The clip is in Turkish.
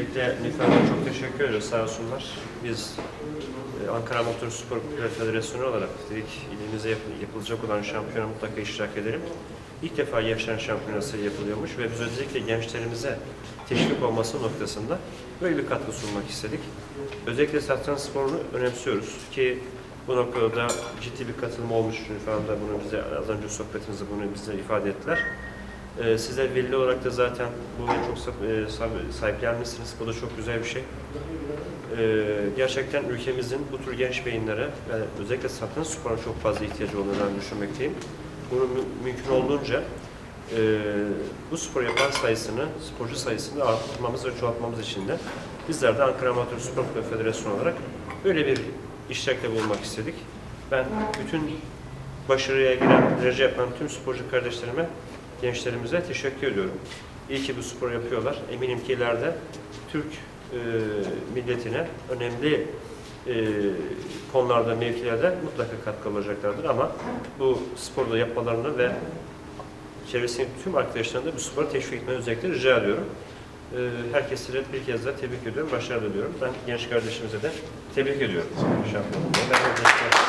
Öncelikle Nifa'ya çok teşekkür ediyoruz sağ olsunlar. Biz e, Ankara Motor Spor Federasyonu olarak dedik ilimize yap- yapılacak olan şampiyona mutlaka iştirak edelim. İlk defa gençlerin şampiyonası yapılıyormuş ve biz özellikle gençlerimize teşvik olması noktasında böyle bir katkı sunmak istedik. Özellikle satranç sporunu önemsiyoruz ki bu noktada da ciddi bir katılım olmuş. Nifa Hanım da bunu bize az önce sohbetimizde bunu bize ifade ettiler. Ee, sizler veli olarak da zaten bu çok e, sah- sahiplenmişsiniz. Bu da çok güzel bir şey. Ee, gerçekten ülkemizin bu tür genç beyinlere ve özellikle satranç sporuna çok fazla ihtiyacı olduğunu ben düşünmekteyim. Bunu mü- mümkün olduğunca e, bu spor yapan sayısını, sporcu sayısını arttırmamız ve çoğaltmamız için de bizler de Ankara Amatör Spor Federasyonu olarak böyle bir iştirakte bulunmak istedik. Ben bütün başarıya giren, derece yapan tüm sporcu kardeşlerime, gençlerimize teşekkür ediyorum. İyi ki bu spor yapıyorlar. Eminim ki ileride Türk e, milletine önemli e, konularda, mevkilerde mutlaka katkı olacaklardır. Ama bu sporda yapmalarını ve çevresindeki tüm arkadaşlarına da bu sporu teşvik etmeyi özellikle rica ediyorum. E, herkese de bir kez daha tebrik ediyorum, başarılar diliyorum. Ben genç kardeşimize de tebrik ediyorum. Şampiyonluğunda. Ben de